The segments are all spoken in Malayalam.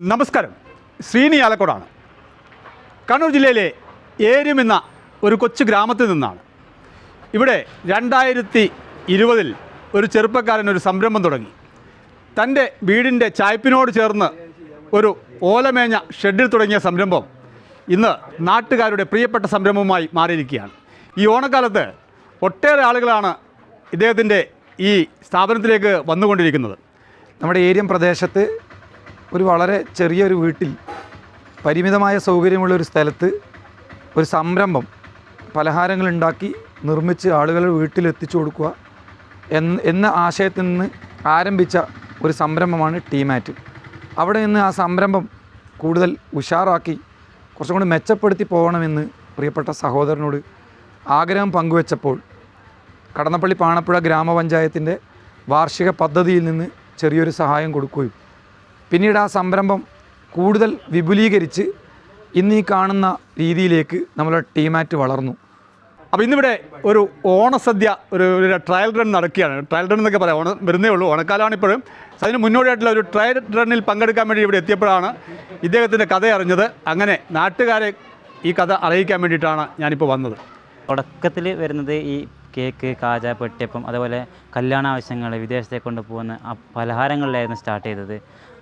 നമസ്കാരം. ശ്രീനി ആലക്കോടാണ്. കണ്ണൂർ ജില്ലയിലെ ഏരും എന്ന ഒരു കൊച്ചു ഗ്രാമത്തിൽ നിന്നാണ്. ഇവിടെ രണ്ടായിരത്തി ഇരുപതിൽ ഒരു ചെറുപ്പക്കാരൻ ഒരു സംരംഭം തുടങ്ങി. തന്റെ വീടിന്റെ ചായ്പിനോട് ചേർന്ന് ഒരു ഓലമേഞ്ഞ ഷെഡിൽ തുടങ്ങിയ സംരംഭം ഇന്ന് നാട്ടുകാരുടെ പ്രിയപ്പെട്ട സംരംഭമായി മാറിയിരിക്കുകയാണ്. ഈ ഓണക്കാലത്ത് ഒട്ടേറെ ആളുകളാണ് ഇദ്ദേഹത്തിന്റെ ഈ സ്ഥാപനത്തിലേക്ക് വന്നുകൊണ്ടിരിക്കുന്നത്. നമ്മുടെ ഏരിയം പ്രദേശത്ത് ഒരു വളരെ ചെറിയൊരു വീട്ടിൽ പരിമിതമായ സൗകര്യമുള്ള ഒരു സ്ഥലത്ത് ഒരു സംരംഭം പലഹാരങ്ങൾ ഉണ്ടാക്കി നിർമ്മിച്ച് ആളുകളുടെ വീട്ടിലെത്തിച്ചു കൊടുക്കുക എന്ന് എന്ന ആശയത്തിൽ നിന്ന് ആരംഭിച്ച ഒരു സംരംഭമാണ് ടീമാറ്റ്. അവിടെ നിന്ന് ആ സംരംഭം കൂടുതൽ ഉഷാറാക്കി കുറച്ചും കൂടി മെച്ചപ്പെടുത്തി പോകണമെന്ന് പ്രിയപ്പെട്ട സഹോദരനോട് ആഗ്രഹം പങ്കുവച്ചപ്പോൾ കടന്നപ്പള്ളി പാണപ്പുഴ ഗ്രാമപഞ്ചായത്തിന്റെ വാർഷിക പദ്ധതിയിൽ നിന്ന് ചെറിയൊരു സഹായം കൊടുക്കുകയും പിന്നീട് ആ സംരംഭം കൂടുതൽ വിപുലീകരിച്ച് ഇന്ന് ഈ കാണുന്ന രീതിയിലേക്ക് നമ്മുടെ ടീമാറ്റ് വളർന്നു. അപ്പോൾ ഇന്നിവിടെ ഒരു ഓണസദ്യ ഒരു ഒരു ട്രയൽ റൺ നടക്കുകയാണ്. ട്രയൽ റൺ എന്നൊക്കെ പറയാം. ഓണം വരുന്നേ ഉള്ളൂ. ഓണക്കാലമാണ് ഇപ്പോഴും. അതിന് മുന്നോടിയായിട്ടുള്ള ഒരു ട്രയൽ റണ്ണിൽ പങ്കെടുക്കാൻ വേണ്ടി ഇവിടെ എത്തിയപ്പോഴാണ് ഇദ്ദേഹത്തിന്റെ കഥ അറിഞ്ഞത് അങ്ങനെ നാട്ടുകാരെ ഈ കഥ അറിയിക്കാൻ വേണ്ടിയിട്ടാണ് ഞാനിപ്പോൾ വന്നത്. തുടക്കത്തിൽ വരുന്നത് ഈ കേക്ക് കാജ പെട്ടിയപ്പം അതുപോലെ കല്യാണ ആവശ്യങ്ങൾ വിദേശത്തേക്ക് കൊണ്ടുപോകുന്ന ആ പലഹാരങ്ങളിലായിരുന്നു സ്റ്റാർട്ട് ചെയ്തത്.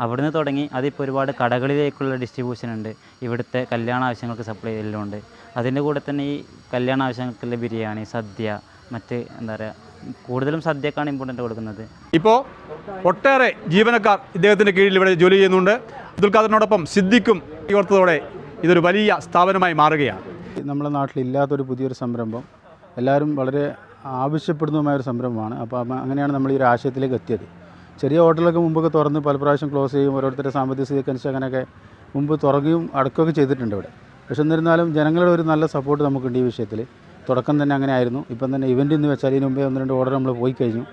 അവിടുന്ന് തുടങ്ങി അതിപ്പോൾ ഒരുപാട് കടകളിലേക്കുള്ള ഡിസ്ട്രിബ്യൂഷൻ ഉണ്ട്. ഇവിടുത്തെ കല്യാണ ആവശ്യങ്ങൾക്ക് സപ്ലൈ എല്ലാം ഉണ്ട് അതിന്റെ കൂടെ തന്നെ ഈ കല്യാണ ആവശ്യങ്ങൾക്കുള്ള ബിരിയാണി സദ്യ മറ്റ് എന്താ പറയുക കൂടുതലും സദ്യക്കാണ് ഇമ്പോർട്ടന്റ് കൊടുക്കുന്നത്. ഇപ്പോൾ ഒട്ടേറെ ജീവനക്കാർ ഇദ്ദേഹത്തിന്റെ കീഴിൽ ഇവിടെ ജോലി ചെയ്യുന്നുണ്ട്. അബ്ദുൽ ഖാദറിനോടൊപ്പം സിദ്ദിഖും ഓർത്തതോടെ ഇതൊരു വലിയ സ്ഥാപനമായി മാറുകയാണ്. നമ്മുടെ നാട്ടിലില്ലാത്തൊരു പുതിയൊരു സംരംഭം. എല്ലാവരും വളരെ ആവശ്യപ്പെടുന്നതുമായ ഒരു സംരംഭമാണ്. അപ്പോൾ അങ്ങനെയാണ് നമ്മൾ ഈ ഒരു ആശയത്തിലേക്ക് എത്തിയത്. ചെറിയ ഹോട്ടലൊക്കെ മുമ്പൊക്കെ തുറന്ന് പല പ്രാവശ്യം ക്ലോസ് ചെയ്യും ഓരോരുത്തരുടെ സാമ്പത്തിക സ്ഥിതി അനുസരിച്ച് അങ്ങനെയൊക്കെ മുമ്പ് തുറക്കുകയും അടക്കുകയൊക്കെ ചെയ്തിട്ടുണ്ട് ഇവിടെ. പക്ഷെ എന്നിരുന്നാലും ജനങ്ങളുടെ ഒരു നല്ല സപ്പോർട്ട് നമുക്കുണ്ട് ഈ വിഷയത്തിൽ. തുടക്കം തന്നെ അങ്ങനെ ആയിരുന്നു. ഇപ്പം തന്നെ ഇവന്റ് എന്ന് വെച്ചാൽ ഇതിന് മുമ്പേ ഒന്ന് രണ്ട് ഓർഡർ നമ്മൾ പോയി കഴിഞ്ഞു.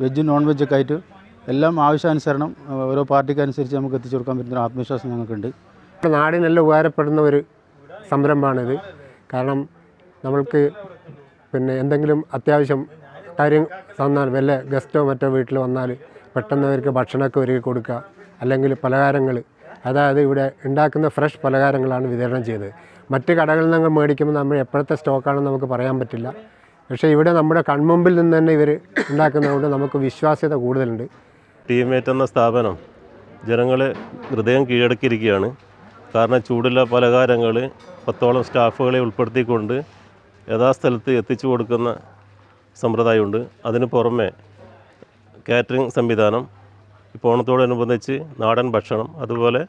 വെജും നോൺ വെജൊക്കെ ആയിട്ട് എല്ലാം ആവശ്യാനുസരണം ഓരോ പാർട്ടിക്ക് അനുസരിച്ച് നമുക്ക് എത്തിച്ചു കൊടുക്കാൻ പറ്റുന്ന ആത്മവിശ്വാസം ഞങ്ങൾക്കുണ്ട്. നാടിനെല്ലാം ഉപകാരപ്പെടുന്ന ഒരു സംരംഭമാണിത്. കാരണം നമ്മൾക്ക് പിന്നെ എന്തെങ്കിലും അത്യാവശ്യം കാര്യം തന്നാൽ വല്ല ഗസ്റ്റോ മറ്റോ വീട്ടിൽ വന്നാൽ പെട്ടെന്ന് അവർക്ക് ഭക്ഷണമൊക്കെ ഒരുക്കി കൊടുക്കുക. അല്ലെങ്കിൽ പലഹാരങ്ങൾ. അതായത് ഇവിടെ ഉണ്ടാക്കുന്ന ഫ്രഷ് പലഹാരങ്ങളാണ് വിതരണം ചെയ്തത്. മറ്റ് കടകളിൽ നിന്ന് മേടിക്കുമ്പോൾ നമ്മൾ എപ്പോഴത്തെ സ്റ്റോക്കാണെന്ന് നമുക്ക് പറയാൻ പറ്റില്ല. പക്ഷേ ഇവിടെ നമ്മുടെ കൺമുമ്പിൽ നിന്ന് തന്നെ ഇവർ ഉണ്ടാക്കുന്നതുകൊണ്ട് നമുക്ക് വിശ്വാസ്യത കൂടുതലുണ്ട്. ടീമേറ്റ് എന്ന സ്ഥാപനം ജനങ്ങളെ ഹൃദയം കീഴടക്കിയിരിക്കുകയാണ്. കാരണം ചൂടുള്ള പലഹാരങ്ങൾ പത്തോളം സ്റ്റാഫുകളെ ഉൾപ്പെടുത്തിക്കൊണ്ട് യഥാസ്ഥലത്ത് എത്തിച്ചു കൊടുക്കുന്ന സമ്പ്രദായമുണ്ട്. അതിന് പുറമെ കാറ്ററിംഗ് സംവിധാനം ഇപ്പോൾ ഓണത്തോടനുബന്ധിച്ച് നാടൻ ഭക്ഷണം അതുപോലെ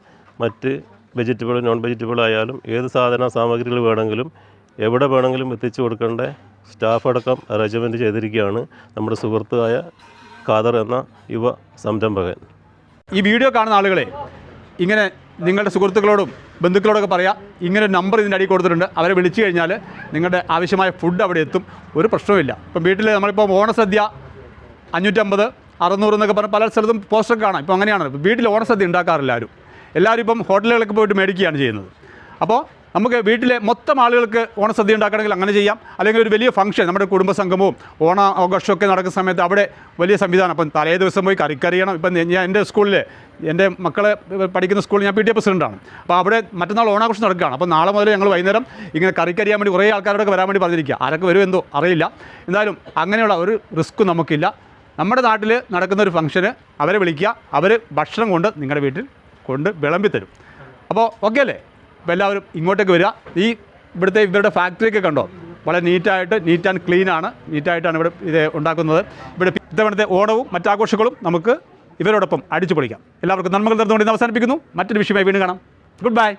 മറ്റ് വെജിറ്റബിൾ നോൺ വെജിറ്റബിൾ ആയാലും ഏത് സാധന സാമഗ്രികൾ വേണമെങ്കിലും എവിടെ വേണമെങ്കിലും എത്തിച്ചു കൊടുക്കേണ്ട സ്റ്റാഫ് അടക്കം അറേഞ്ച്മെന്റ് ചെയ്തിരിക്കുകയാണ് നമ്മുടെ സുഹൃത്തായ ഖാദർ എന്ന യുവ സംരംഭകൻ. ഈ വീഡിയോ കാണുന്ന ആളുകളെ ഇങ്ങനെ നിങ്ങളുടെ സുഹൃത്തുക്കളോടും ബന്ധുക്കളോടൊക്കെ പറയാം ഇങ്ങനെ നമ്പർ ഇതിന്റെ അടി കൊടുത്തിട്ടുണ്ട്. അവരെ വിളിച്ചു കഴിഞ്ഞാൽ നിങ്ങളുടെ ആവശ്യമായ ഫുഡ് അവിടെ എത്തും. ഒരു പ്രശ്നവുമില്ല. ഇപ്പം വീട്ടിൽ നമ്മളിപ്പോൾ ഓണസദ്യ അഞ്ഞൂറ്റമ്പത് അറുന്നൂറ് എന്നൊക്കെ പറഞ്ഞ് പല സ്ഥലത്തും പോസ്റ്റർ കാണാം. ഇപ്പോൾ അങ്ങനെയാണ്. വീട്ടിൽ ഓണസദ്യ ഉണ്ടാക്കാറില്ല ആരും. എല്ലാവരും ഇപ്പം ഹോട്ടലുകളൊക്കെ പോയിട്ട് മേടിക്കുകയാണ് ചെയ്യുന്നത്. അപ്പോൾ നമുക്ക് വീട്ടിലെ മൊത്തം ആളുകൾക്ക് ഓണസദ്യ ഉണ്ടാക്കണമെങ്കിൽ അങ്ങനെ ചെയ്യാം. അല്ലെങ്കിൽ ഒരു വലിയ ഫംഗ്ഷൻ നമ്മുടെ കുടുംബസംഗമവും ഓണ ആഘോഷമൊക്കെ നടക്കുന്ന സമയത്ത് അവിടെ വലിയ സംവിധാനം. അപ്പം തലേ ദിവസം പോയി കറിക്കറിയണം. ഇപ്പം ഞാൻ എന്റെ സ്കൂളിൽ എന്റെ മക്കളെ പഠിക്കുന്ന സ്കൂളിൽ ഞാൻ പി ടി എ പ്രസിഡന്റാണ് അപ്പോൾ അവിടെ മറ്റന്നാൾ ഓണാഘോഷം നടക്കുകയാണ്. അപ്പോൾ നാളെ മുതൽ ഞങ്ങൾ വൈകുന്നേരം ഇങ്ങനെ കറിക്കറിയാൻ വേണ്ടി കുറേ ആൾക്കാരോടൊക്കെ വരാൻ വേണ്ടി പറഞ്ഞിരിക്കുക. ആരൊക്കെ വരുമെന്തോ അറിയില്ല. എന്തായാലും അങ്ങനെയുള്ള ഒരു റിസ്ക് നമുക്കില്ല. നമ്മുടെ നാട്ടിൽ നടക്കുന്ന ഒരു ഫംഗ്ഷന് അവരെ വിളിക്കുക. അവർ ഭക്ഷണം കൊണ്ട് നിങ്ങളുടെ വീട്ടിൽ കൊണ്ട് വിളമ്പി തരും. അപ്പോൾ ഓക്കെ അല്ലേ? എല്ലാവരും ഇങ്ങോട്ടേക്ക് വരിക. ഈ ഇവിടുത്തെ ഇവരുടെ ഫാക്ടറിയൊക്കെ കണ്ടോ? വളരെ നീറ്റായിട്ട് നീറ്റ് ആൻഡ് ക്ലീൻ ആണ്. നീറ്റായിട്ടാണ് ഇവിടെ ഇത് ഉണ്ടാക്കുന്നത്. ഇവിടെ ഇത്തവണത്തെ ഓണവും മറ്റാഘോഷങ്ങളും നമുക്ക് ഇവരോടൊപ്പം അടിച്ചു പൊളിക്കാം എല്ലാവർക്കും നന്മകൾ നിർന്നുകൊണ്ട് ഇന്ന് അവസാനിപ്പിക്കുന്നു. മറ്റൊരു വിഷയമായി വീണ്ടും കാണാം. Good bye